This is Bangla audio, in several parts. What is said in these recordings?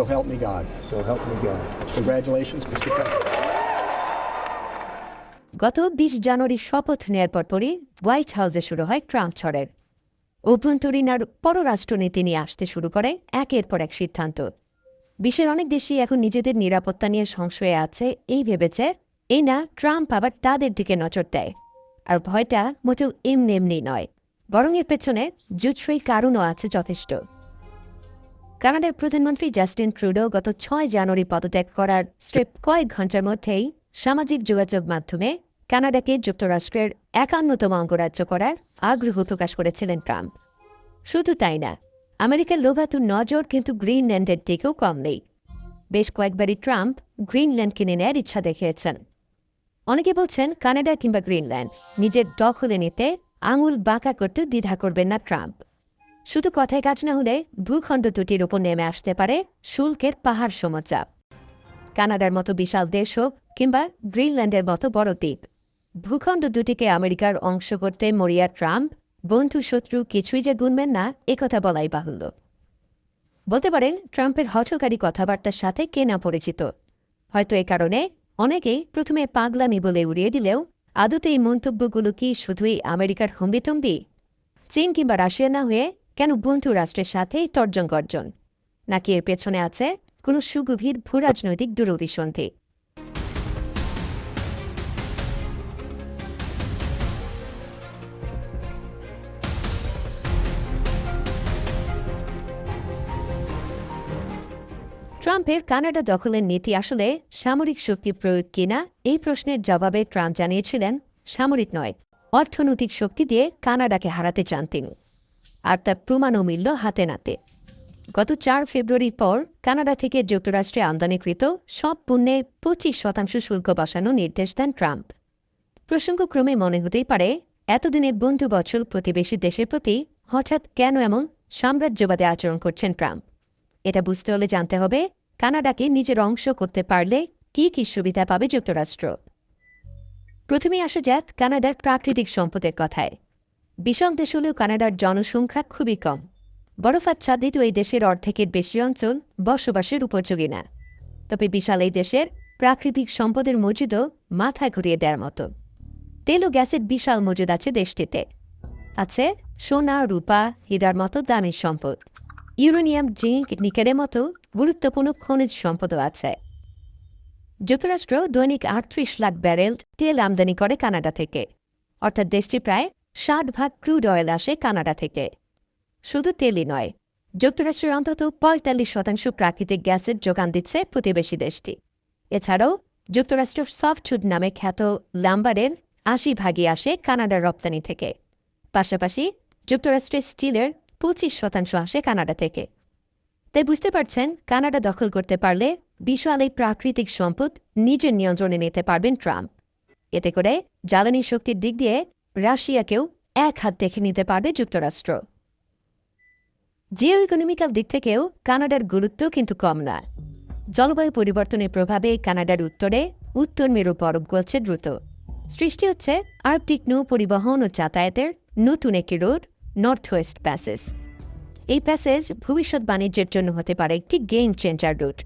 So help me God. So help me God. Congratulations, Mr. President. গত বিশ জানুয়ারি শপথ নেয়ার পরপরই হোয়াইট হাউসে শুরু হয় ট্রাম্প ঝড়ের অভ্যন্তরীণ আর পররাষ্ট্রনীতি নিয়ে আসতে শুরু করে একের পর এক সিদ্ধান্ত বিশ্বের অনেক দেশই এখন নিজেদের নিরাপত্তা নিয়ে সংশয়ে আছে এই ভেবেছে এই না ট্রাম্প আবার তাদের দিকে নজর দেয় আর ভয়টা মোটেও এমনি এমনি নয় বরং এর পেছনে জুৎসই কারণও আছে যথেষ্ট কানাডার প্রধানমন্ত্রী জাস্টিন ট্রুডো গত ছয় জানুয়ারি পদত্যাগ করার স্ট্রিপ কয়েক ঘণ্টার মধ্যেই সামাজিক যোগাযোগ মাধ্যমে কানাডাকে যুক্তরাষ্ট্রের একান্নতম অঙ্গরাজ্য করার আগ্রহ প্রকাশ করেছিলেন ট্রাম্প। শুধু তাই না, আমেরিকার লোভাতুর নজর কিন্তু গ্রিনল্যান্ডের দিকেও কম নেই। বেশ কয়েকবারই ট্রাম্প গ্রিনল্যান্ড কিনে নেয়ার ইচ্ছা দেখিয়েছেন। অনেকে বলছেন কানাডা কিংবা গ্রিনল্যান্ড, নিজের দখলে নিতে আঙুল বাঁকা করতে দ্বিধা করবেন না ট্রাম্প। শুধু কথায় কাজ না হলে ভূখণ্ড দুটির উপর নেমে আসতে পারে শুল্কের পাহাড় সমচাপ কানাডার মতো বিশাল দেশ হোক কিংবা গ্রিনল্যান্ডের মতো বড় দ্বীপ। ভূখণ্ড দুটিকে আমেরিকার অংশ করতে মরিয়া ট্রাম্প, বন্ধু শত্রু কিছুই যে গুনবেন না একথা বলাই বাহুল্য। বলতে পারেন, ট্রাম্পের হঠকারী কথাবার্তার সাথে কে না পরিচিত। হয়তো এ কারণে অনেকেই প্রথমে পাগলামি বলে উড়িয়ে দিলেও আদতে এই মন্তব্যগুলো কি শুধুই আমেরিকার হম্বিতম্বি চীন কিংবা রাশিয়া না হয়ে কেন বন্ধু রাষ্ট্রের সাথেই তর্জন গর্জন? নাকি এর পেছনে আছে কোনো সুগভীর ভূরাজনৈতিক দুরভিসন্ধি? ট্রাম্পের কানাডা দখলের নীতি আসলে সামরিক শক্তি প্রয়োগ কিনা এই প্রশ্নের জবাবে ট্রাম্প জানিয়েছিলেন, সামরিক নয়, অর্থনৈতিক শক্তি দিয়ে কানাডাকে হারাতে চান তিনি। আর তার প্রমাণও মিলল হাতে নাতে। গত চার ফেব্রুয়ারির পর কানাডা থেকে যুক্তরাষ্ট্রে আমদানিকৃত সব পণ্যে পঁচিশ শতাংশ শুল্ক বসানোর নির্দেশ দেন ট্রাম্প। প্রসঙ্গক্রমে মনে হতেই পারে এতদিনের বন্ধু বছর প্রতিবেশী দেশের প্রতি হঠাৎ কেন এমন সাম্রাজ্যবাদে আচরণ করছেন ট্রাম্প? এটা বুঝতে হলে জানতে হবে, কানাডাকে নিজের অংশ করতে পারলে কি কি সুবিধা পাবে যুক্তরাষ্ট্র। প্রথমেই আসা যাক কানাডার প্রাকৃতিক সম্পদের কথায়। বিশাল দেশ হলেও কানাডার জনসংখ্যা খুবই কম। বরফাচ্ছাদিত এই দেশের অর্ধেকের বেশি অঞ্চল বসবাসের উপযোগী না। তবে বিশাল এই দেশের প্রাকৃতিক সম্পদের মজুদও মাথা ঘুরিয়ে দেওয়ার মতো। তেল ও গ্যাসের বিশাল মজুদ আছে দেশটিতে। আছে সোনা, রূপা, হীরার মতো দামি সম্পদ। ইউরেনিয়াম, জিঙ্ক, নিকেলের মতো গুরুত্বপূর্ণ খনিজ সম্পদও আছে। যুক্তরাষ্ট্র দৈনিক আটত্রিশ লাখ ব্যারেল তেল আমদানি করে কানাডা থেকে। অর্থাৎ দেশটি প্রায় ষাট ভাগ ক্রুড অয়েল আসে কানাডা থেকে। শুধু তেলই নয়, যুক্তরাষ্ট্রের অন্তত পঁয়তাল্লিশ শতাংশ প্রাকৃতিক গ্যাসের যোগান দিচ্ছে প্রতিবেশী দেশটি। এছাড়াও, যুক্তরাষ্ট্র সফটউড নামে খ্যাত লাম্বারের আশি ভাগই আসে কানাডার রপ্তানি থেকে। পাশাপাশি, যুক্তরাষ্ট্রের স্টিলের পঁচিশ শতাংশ আসে কানাডা থেকে। তাই বুঝতে পারছেন, কানাডা দখল করতে পারলে বিশাল এই প্রাকৃতিক সম্পদ নিজের নিয়ন্ত্রণে নিতে পারবেন ট্রাম্প। এতে করে জ্বালানি শক্তির দিক দিয়ে রাশিয়াকেও এক হাত দেখে নিতে পারবে যুক্তরাষ্ট্র। জিও ইকোনমিক্যাল দিক থেকেও কানাডার গুরুত্ব কিন্তু কম না জলবায়ু পরিবর্তনের প্রভাবে কানাডার উত্তরে উত্তর মেরু বরফ গলছে দ্রুত। সৃষ্টি হচ্ছে আর্কটিক নৌ পরিবহন ও যাতায়াতের নতুন একটি রোড নর্থ ওয়েস্ট প্যাসেজ। এই প্যাসেজ ভবিষ্যৎ বাণিজ্যের জন্য হতে পারে একটি গেম চেঞ্জার রুট।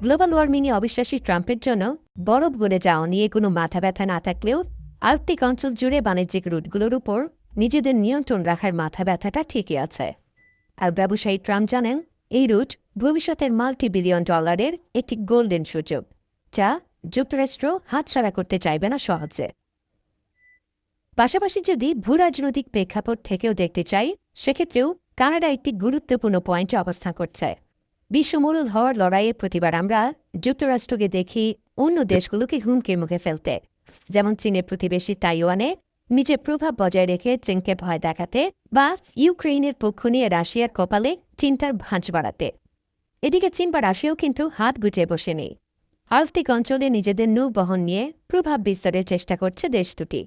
গ্লোবাল ওয়ার্মিংয়ে অবিশ্বাসী ট্রাম্পের জন্য বরফ গলে যাওয়া নিয়ে কোনো মাথা ব্যথা না থাকলেও আর্কটিক অঞ্চল জুড়ে বাণিজ্যিক রুটগুলোর উপর নিজেদের নিয়ন্ত্রণ রাখার মাথা ব্যথাটা ঠিকই আছে। আর ব্যবসায়ী ট্রাম্প জানেন, এই রুট ভবিষ্যতের মাল্টি বিলিয়ন ডলারের একটি গোল্ডেন সুযোগ, যা যুক্তরাষ্ট্র হাতছাড়া করতে চাইবে না সহজে। পাশাপাশি যদি ভূরাজনৈতিক প্রেক্ষাপট থেকেও দেখতে চাই, সেক্ষেত্রেও কানাডা একটি গুরুত্বপূর্ণ পয়েন্টে অবস্থান করছে। বিশ্বমূল হওয়ার লড়াইয়ে প্রতিবার আমরা যুক্তরাষ্ট্রকে দেখি অন্য দেশগুলোকে হুমকির মুখে ফেলতে। যেমন চীনের প্রতিবেশী তাইওয়ানে নিজের প্রভাব বজায় রেখে চীনকে ভয় দেখাতে বা ইউক্রেইনের পক্ষ নিয়ে রাশিয়ার কপালে চিন্তার ভাঁজ বাড়াতে। এদিকে চীন বা রাশিয়াও কিন্তু হাত গুটিয়ে বসে নেই আর্কটিক অঞ্চলে নিজেদের নৌবহন নিয়ে প্রভাব বিস্তারের চেষ্টা করছে দেশ দুটি।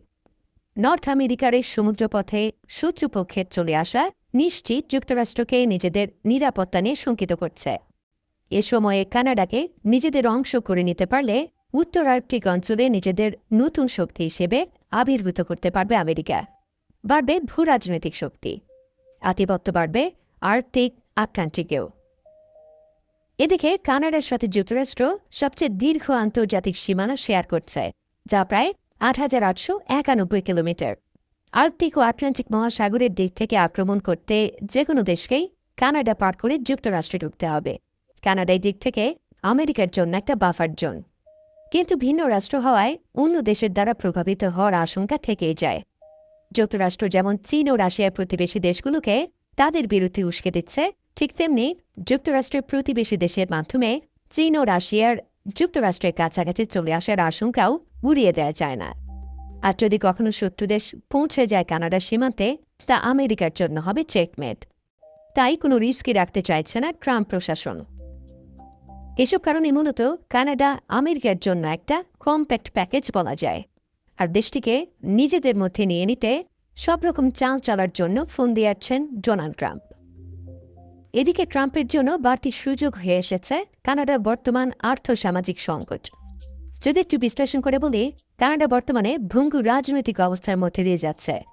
নর্থ আমেরিকার এই সমুদ্রপথে শত্রুপক্ষের চলে আসা নিশ্চিত যুক্তরাষ্ট্রকে নিজেদের নিরাপত্তা নিয়ে শঙ্কিত করছে। এ সময়ে কানাডাকে নিজেদের অংশ করে নিতে পারলে উত্তর আর্কটিক অঞ্চলে নিজেদের নতুন শক্তি হিসেবে আবির্ভূত করতে পারবে আমেরিকা। বাড়বে ভূরাজনৈতিক শক্তি। আধিপত্য বাড়বে আর্কটিক আটলান্টিকেও। এদিকে কানাডার সাথে যুক্তরাষ্ট্র সবচেয়ে দীর্ঘ আন্তর্জাতিক সীমানা শেয়ার করছে, যা প্রায় আট হাজার আটশো একানব্বই কিলোমিটার। আর্কটিক ও আটলান্টিক মহাসাগরের দিক থেকে আক্রমণ করতে যে কোনো দেশকেই কানাডা পার করে যুক্তরাষ্ট্রে ঢুকতে হবে। কানাডা এই দিক থেকে আমেরিকার জন্য একটা বাফার জোন। কিন্তু ভিন্ন রাষ্ট্র হওয়ায় অন্য দেশের দ্বারা প্রভাবিত হওয়ার আশঙ্কা থেকেই যায়। যুক্তরাষ্ট্র যেমন চীন ও রাশিয়ার প্রতিবেশী দেশগুলোকে তাদের বিরুদ্ধে উস্কে দিচ্ছে, ঠিক তেমনি যুক্তরাষ্ট্রের প্রতিবেশী দেশের মাধ্যমে চীন ও রাশিয়ার যুক্তরাষ্ট্রের কাছাকাছি চলে আসার আশঙ্কাও উড়িয়ে দেওয়া যায় না। আর যদি কখনো শত্রু দেশ পৌঁছে যায় কানাডার সীমান্তে, তা আমেরিকার জন্য হবে চেকমেট তাই কোনো রিস্কই রাখতে চাইছে না ট্রাম্প প্রশাসন। এসব কারণে মূলত কানাডা আমেরিকার জন্য একটা কম্প্যাক্ট প্যাকেজ বলা যায়। আর দেশটিকে নিজেদের মধ্যে নিয়ে নিতে সব রকম চাল চালার জন্য ফোন দিয়ে আসছেন ডোনাল্ড ট্রাম্প। এদিকে ট্রাম্পের জন্য বাড়তি সুযোগ হয়ে এসেছে কানাডার বর্তমান আর্থসামাজিক সংকট। যদি একটু বিশ্লেষণ করে বলি, কানাডা বর্তমানে ভঙ্গুর রাজনৈতিক অবস্থার মধ্যে দিয়ে যাচ্ছে।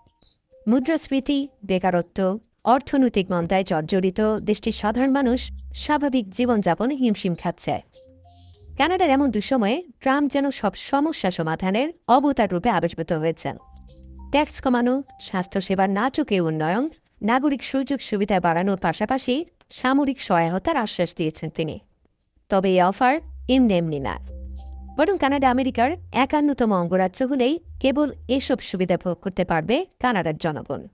মুদ্রাস্ফীতি, বেকারত্ব অর্থনৈতিক মন্দায় জর্জরিত, দেশটির সাধারণ মানুষ স্বাভাবিক জীবনযাপনে হিমশিম খাচ্ছে। কানাডার এমন দুঃসময়ে ট্রাম্প যেন সব সমস্যা সমাধানের অবতার রূপে আবির্ভূত হয়েছেন। ট্যাক্স কমানো, স্বাস্থ্যসেবার নাটকে উন্নয়ন, নাগরিক সুযোগ সুবিধা বাড়ানোর পাশাপাশি সামরিক সহায়তার আশ্বাস দিয়েছেন তিনি। তবে এই অফার এমনি না। বরং কানাডা আমেরিকার একান্নতম অঙ্গরাজ্য হলেই কেবল এসব সুবিধা ভোগ করতে পারবে কানাডার জনগণ।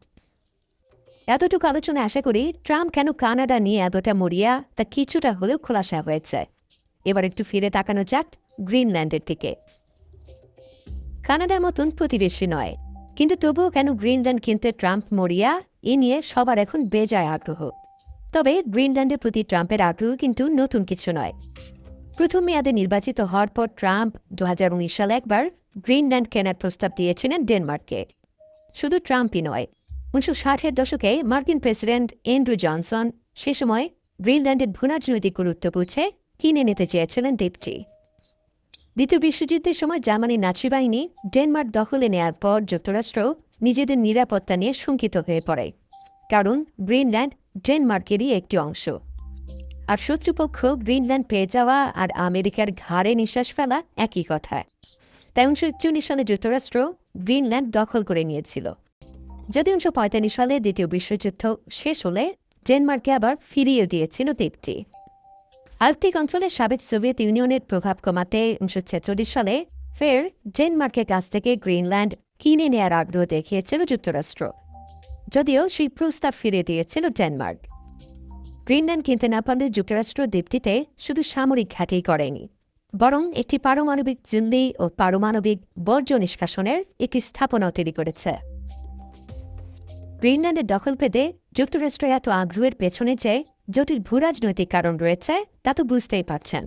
এতটুকু আলোচনা আশা করি ট্রাম্প কেন কানাডা নিয়ে এতটা মরিয়া তা কিছুটা হলেও খোলাসা হয়েছে। এবার একটু ফিরে তাকানো যাক গ্রিনল্যান্ডের দিকে। কানাডার মতন প্রতিবেশী নয়, কিন্তু তবুও কেন গ্রিনল্যান্ড কিনতে ট্রাম্প মরিয়া, এ নিয়ে সবার এখন বেজায় আগ্রহ। তবে গ্রিনল্যান্ডের প্রতি ট্রাম্পের আগ্রহ কিন্তু নতুন কিছু নয়। প্রথম মেয়াদে নির্বাচিত হওয়ার পর ট্রাম্প দু হাজার উনিশ সালে একবার গ্রিনল্যান্ড কেনার প্রস্তাব দিয়েছিলেন ডেনমার্ককে শুধু ট্রাম্পই নয় উনিশশো ষাটের দশকে মার্কিন প্রেসিডেন্ট এন্ড্রু জনসন সে সময় গ্রিনল্যান্ডের ভূরাজনৈতিক গুরুত্ব বুঝে কিনে নিতে চেয়েছিলেন দ্বীপটি। দ্বিতীয় বিশ্বযুদ্ধের সময় জার্মানি নাচি বাহিনী ডেনমার্ক দখলে নেয়ার পর যুক্তরাষ্ট্র নিজেদের নিরাপত্তা নিয়ে শঙ্কিত হয়ে পড়ে, কারণ গ্রিনল্যান্ড ডেনমার্কেরই একটি অংশ। আর শত্রুপক্ষ গ্রিনল্যান্ড পেয়ে যাওয়া আর আমেরিকার ঘাড়ে নিঃশ্বাস ফেলা একই কথা। তাই উনিশশো একচল্লিশ সালে যুক্তরাষ্ট্র গ্রিনল্যান্ড দখল করে নিয়েছিল। যদি উনিশশো পঁয়তাল্লিশ সালে দ্বিতীয় বিশ্বযুদ্ধ শেষ হলে ডেনমার্কে আবার ফিরিয়ে দিয়েছিল দ্বীপটি। আর্কটিক অঞ্চলের সাবেক সোভিয়েত ইউনিয়নের প্রভাব কমাতে উনিশশো ছেচল্লিশ সালে ফের ডেনমার্কের কাছ থেকে গ্রিনল্যান্ড কিনে নেয়ার আগ্রহ দেখিয়েছিল যুক্তরাষ্ট্র। যদিও সেই প্রস্তাব ফিরিয়ে দিয়েছিল ডেনমার্ক। গ্রিনল্যান্ড কিনতে না পারলে যুক্তরাষ্ট্র দ্বীপটিতে শুধু সামরিক ঘাঁটিই করেনি, বরং একটি পারমাণবিক চুল্লি ও পারমাণবিক বর্জ্য নিষ্কাশনের একটি স্থাপনাও তৈরি করেছে। গ্রিনল্যান্ডের দখল পেতে যুক্তরাষ্ট্র এত আগ্রহের পেছনে যে জটিল ভূরাজনৈতিক কারণ রয়েছে, তা তো বুঝতেই পারছেন।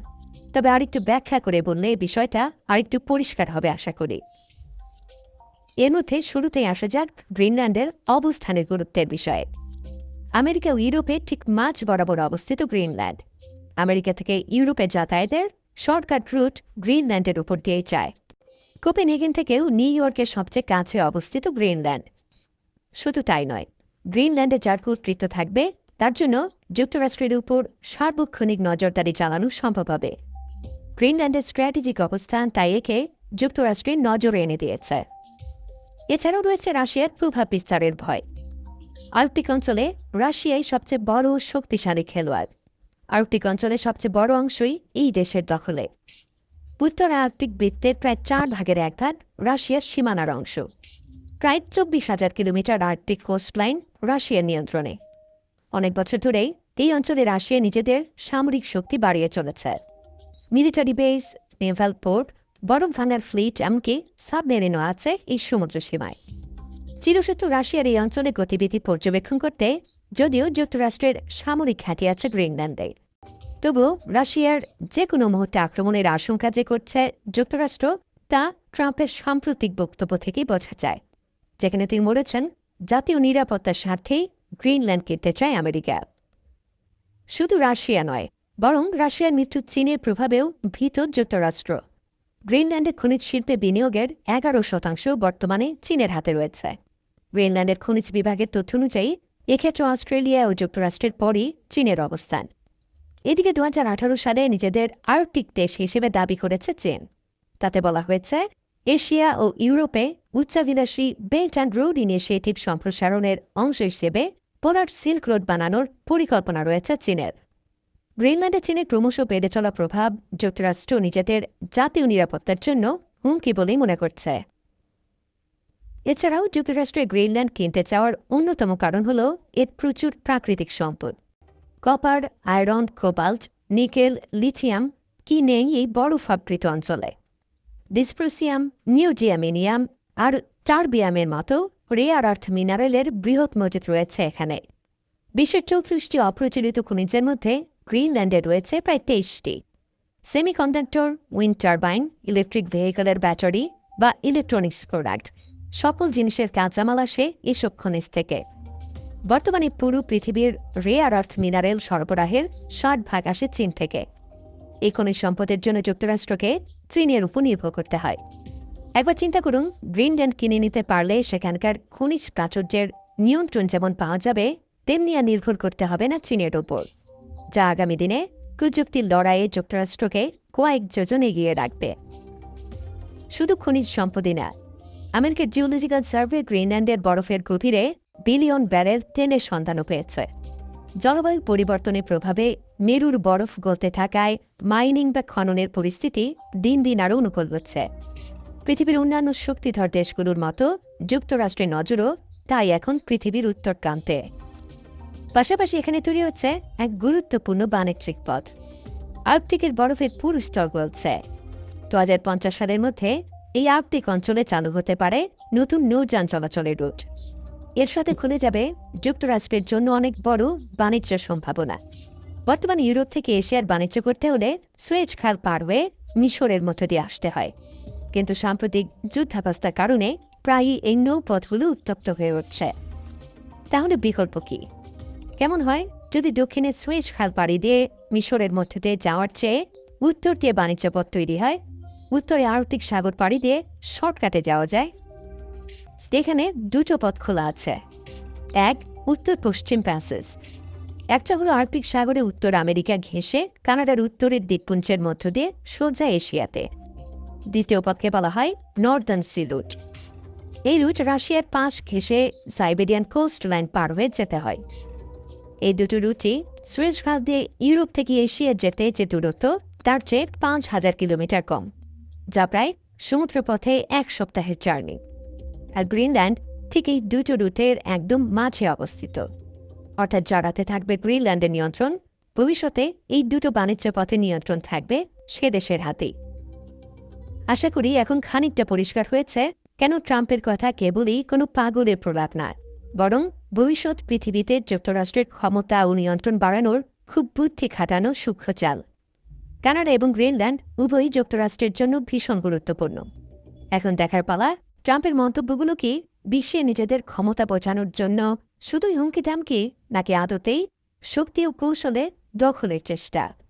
তবে আরেকটু ব্যাখ্যা করে বললে এই বিষয়টা আরেকটু পরিষ্কার হবে আশা করি। এর মধ্যে শুরুতেই আসা যাক গ্রিনল্যান্ডের অবস্থানের গুরুত্বের বিষয়ে। আমেরিকা ও ইউরোপে ঠিক মাঝ বরাবর অবস্থিত গ্রিনল্যান্ড। আমেরিকা থেকে ইউরোপে যাতায়াতের শর্টকাট রুট গ্রিনল্যান্ডের উপর দিয়ে যায়। কোপেনহেগেন থেকেও নিউ ইয়র্কের সবচেয়ে কাছে অবস্থিত গ্রিনল্যান্ড। শুধু তাই নয়, গ্রিনল্যান্ডে যার কর্তৃত্ব থাকবে, তার জন্য যুক্তরাষ্ট্রের উপর সার্বক্ষণিক নজরদারি চালানো সম্ভব হবে। গ্রিনল্যান্ডের স্ট্র্যাটেজিক অবস্থান তাই একে যুক্তরাষ্ট্রের নজরে এনে দিয়েছে। এছাড়াও রয়েছে রাশিয়ার প্রভাব বিস্তারের ভয়। আর্কটিক অঞ্চলে রাশিয়াই সবচেয়ে বড় শক্তিশালী খেলোয়াড়। আর্কটিক অঞ্চলের সবচেয়ে বড় অংশই এই দেশের দখলে। উত্তর আর্কটিক বৃত্তের প্রায় চার ভাগের এক ভাগ রাশিয়ার সীমানার অংশ। প্রায় চব্বিশ হাজার কিলোমিটার আর্কটিক কোস্টলাইন রাশিয়ার নিয়ন্ত্রণে। অনেক বছর ধরেই এই অঞ্চলে রাশিয়া নিজেদের সামরিক শক্তি বাড়িয়ে চলেছে। মিলিটারি বেস, নেভাল পোর্ট, বরফ ভাঙার ফ্লিট, এমনকি সাবমেরিনও আছে এই সমুদ্র সীমায়। চিরশত্রু রাশিয়ার এই অঞ্চলে গতিবিধি পর্যবেক্ষণ করতে যদিও যুক্তরাষ্ট্রের সামরিক খ্যাতি আছে গ্রিনল্যান্ডে তবুও রাশিয়ার যে কোনো মুহূর্তে আক্রমণের আশঙ্কা যে করছে যুক্তরাষ্ট্র, তা ট্রাম্পের সাম্প্রতিক বক্তব্য থেকেই বোঝা যায়। যেখানে তিনি বলেছেন জাতীয় নিরাপত্তার স্বার্থেই গ্রিনল্যান্ড কিনতে চায় আমেরিকা। শুধু রাশিয়া নয়, বরং রাশিয়ার মৃত্যু চীনের প্রভাবেও ভীত যুক্তরাষ্ট্র। গ্রিনল্যান্ডে খনিজ শিল্পে বিনিয়োগের এগারো শতাংশ বর্তমানে চীনের হাতে রয়েছে। গ্রিনল্যান্ডের খনিজ বিভাগের তথ্য অনুযায়ী, এক্ষেত্রে অস্ট্রেলিয়া ও যুক্তরাষ্ট্রের পরই চীনের অবস্থান। এদিকে দু হাজার আঠারো সালে নিজেদের আর্কটিক দেশ হিসেবে দাবি করেছে চীন। তাতে বলা হয়েছে, এশিয়া ও ইউরোপে উচ্চাভিলাষী বেল্ট অ্যান্ড রোড ইনিশিয়েটিভ সম্প্রসারণের অংশ হিসেবে পোলার সিল্ক রোড বানানোর পরিকল্পনা রয়েছে চীনের। গ্রিনল্যান্ডে চীনে ক্রমশ বেড়ে চলা প্রভাব যুক্তরাষ্ট্র নিজেদের জাতীয় নিরাপত্তার জন্য হুমকি বলেই মনে করছে। এছাড়াও যুক্তরাষ্ট্রে গ্রিনল্যান্ড কিনতে চাওয়ার অন্যতম কারণ হল এর প্রচুর প্রাকৃতিক সম্পদ। Copper iron cobalt nickel lithium কি নেই এই বরফাবৃত অঞ্চলে। ডিসপ্রোসিয়াম নিউজিয়ামিনিয়াম আর টার্বিয়ামের মতো রেয়ার আর্থ মিনারেলের বৃহৎ মজুদ রয়েছে এখানে। বিশ্বের চৌত্রিশটি অপ্রচলিত খনিজের মধ্যে গ্রিনল্যান্ডে রয়েছে প্রায় তেইশটি। সেমিকন্ডাক্টর, উইন্ড টারবাইন, ইলেকট্রিক ভেহিকলের ব্যাটারি বা ইলেকট্রনিক্স প্রোডাক্ট সকল জিনিসের কাঁচামাল আসে এসব খনিজ থেকে। বর্তমানে পুরো পৃথিবীর রেয়ার আর্থ মিনারেল সরবরাহের ষাট ভাগ আসে চীন থেকে। এই খনিজ সম্পদের জন্য যুক্তরাষ্ট্রকে চীনের উপর নির্ভর করতে হয়। একবার চিন্তা করুন, গ্রিনল্যান্ড কিনে নিতে পারলে সেখানকার খনিজ প্রাচুর্যের নিয়ন্ত্রণ যেমন পাওয়া যাবে, তেমনি আর নির্ভর করতে হবে না চীনের ওপর। যা আগামী দিনে প্রযুক্তির লড়াইয়ে যুক্তরাষ্ট্রকে কয়েক যোজন এগিয়ে রাখবে। শুধু খনিজ সম্পদই না, আমেরিকার জিওলজিক্যাল সার্ভে গ্রিনল্যান্ডের বরফের গভীরে বিলিয়ন ব্যারেল তেলের সন্ধানও পেয়েছে। জলবায়ু পরিবর্তনের প্রভাবে মেরুর বরফ গলতে থাকায় মাইনিং বা খননের পরিস্থিতি দিন দিন আরও অনুকূল হচ্ছে। পৃথিবীর অন্যান্য শক্তিধর দেশগুলোর মতো যুক্তরাষ্ট্রের নজরও তাই এখন পৃথিবীর উত্তর প্রান্তে পাশাপাশি এখানে তৈরি হচ্ছে এক গুরুত্বপূর্ণ বাণিজ্যিক পথ। আর্কটিকের বরফের পুরো স্তর গলছে। দু হাজার পঞ্চাশ সালের মধ্যে এই আর্কটিক অঞ্চলে চালু হতে পারে নতুন নৌযান চলাচলের রুট। এর সাথে খুলে যাবে যুক্তরাষ্ট্রের জন্য অনেক বড় বাণিজ্য সম্ভাবনা। বর্তমানে ইউরোপ থেকে এশিয়ার বাণিজ্য করতে হলে সুয়েজ খাল পার হয়ে মিশরের মধ্য দিয়ে আসতে হয়। কিন্তু সাম্প্রতিক যুদ্ধাবস্থার কারণে প্রায়ই এই নৌপথগুলো উত্তপ্ত হয়ে উঠছে। তাহলে বিকল্প কি? কেমন হয়? যদি দক্ষিণে সুয়েজ খাল পাড়ি দিয়ে মিশরের মধ্য দিয়ে যাওয়ার চেয়ে উত্তর দিয়ে বাণিজ্য পথ তৈরি হয়, উত্তরে আর্কটিক সাগর পাড়ি দিয়ে শর্টকাটে যাওয়া যায়? এখানে দুটো পথ খোলা আছে। এক, উত্তর পশ্চিম প্যাসেজ। একটা হলো আর্কটিক সাগরে উত্তর আমেরিকা ঘেঁষে কানাডার উত্তরের দ্বীপপুঞ্জের মধ্য দিয়ে সোজা এশিয়াতে। দ্বিতীয় পথকে বলা হয় নর্দার্ন সি রুট। এই রুট রাশিয়ার পাশ ঘেঁষে সাইবেরিয়ান কোস্ট লাইন পার হয়ে যেতে হয়। এই দুটো রুটই সুয়েজ খাল দিয়ে ইউরোপ থেকে এশিয়া যেতে যে দূরত্ব, তার চেয়ে পাঁচ হাজার কিলোমিটার কম, যা প্রায় সমুদ্রপথে এক সপ্তাহের জার্নি। আর গ্রিনল্যান্ড ঠিক এই দুটো রুটের একদম মাঝে অবস্থিত। অর্থাৎ যারাতে থাকবে গ্রিনল্যান্ডের নিয়ন্ত্রণ, ভবিষ্যতে এই দুটো বাণিজ্য পথে নিয়ন্ত্রণ থাকবে সে দেশের হাতেই। আশা করি এখন খানিকটা পরিষ্কার হয়েছে, কেন ট্রাম্পের কথা কেবলই কোনো পাগলের প্রলাপ না। বরং ভবিষ্যৎ পৃথিবীতে যুক্তরাষ্ট্রের ক্ষমতা ও নিয়ন্ত্রণ বাড়ানোর খুব বুদ্ধি খাটানো সূক্ষ্ম চাল। কানাডা এবং গ্রিনল্যান্ড উভয়ই যুক্তরাষ্ট্রের জন্য ভীষণ গুরুত্বপূর্ণ। এখন দেখার পালা, ট্রাম্পের মন্তব্যগুলো কি বিশ্বে নিজেদের ক্ষমতা বোঝানোর জন্য শুধুই হুমকি দামকি নাকি আদতেই শক্তি ও কৌশলে দখলের চেষ্টা?